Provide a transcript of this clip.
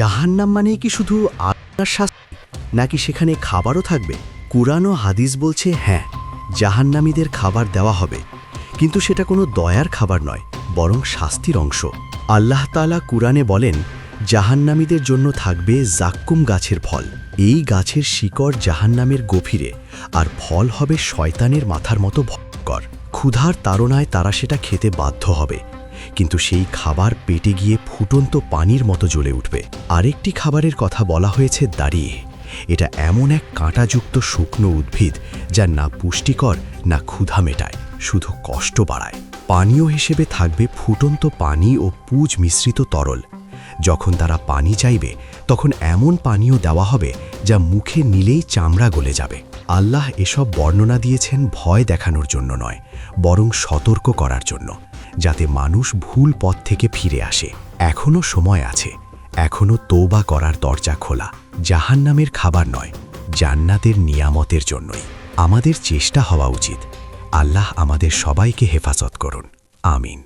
জাহান্নাম মানে কি শুধু আপনার শাস্তি? নাকি সেখানে খাবারও থাকবে? কুরআন ও হাদিস বলছে হ্যাঁ জাহান্নামীদের খাবার দেওয়া হবে। কিন্তু সেটা কোনো দয়ার খাবার নয়, বরং শাস্তির অংশ। আল্লাহ তাআলা কুরআনে বলেন, জাহান্নামীদের জন্য থাকবে জাক্কুম গাছের ফল। এই গাছের শিকড় জাহান্নামের গভীরে, আর ফল হবে শয়তানের মাথার মতো ভয়ঙ্কর। ক্ষুধার তাড়নায় তারা সেটা খেতে বাধ্য হবে। কিন্তু সেই খাবার পেটে গিয়ে ফুটন্ত পানির মতো জ্বলে উঠবে। আরেকটি খাবারের কথা বলা হয়েছে দাঁড়িয়ে। এটা এমন এক কাঁটাযুক্ত শুকনো উদ্ভিদ যা না পুষ্টিকর, না ক্ষুধা মেটায়, শুধু কষ্ট বাড়ায়। পানীয় হিসেবে থাকবে ফুটন্ত পানি ও পুজ মিশ্রিত তরল। যখন তারা পানি চাইবে, তখন এমন পানীয় দেওয়া হবে যা মুখে নিলেই চামড়া গলে যাবে। আল্লাহ এসব বর্ণনা দিয়েছেন ভয় দেখানোর জন্য নয়, বরং সতর্ক করার জন্য, যাতে মানুষ ভুল পথ থেকে ফিরে আসে। এখনও সময় আছে। এখনও তোবা করার দরজা খোলা। জাহান্নামের খাবার নয়, জান্নাতের নিয়ামতের জন্যই। আমাদের চেষ্টা হওয়া উচিত। আল্লাহ আমাদের সবাইকে হেফাজত করুন। আমিন।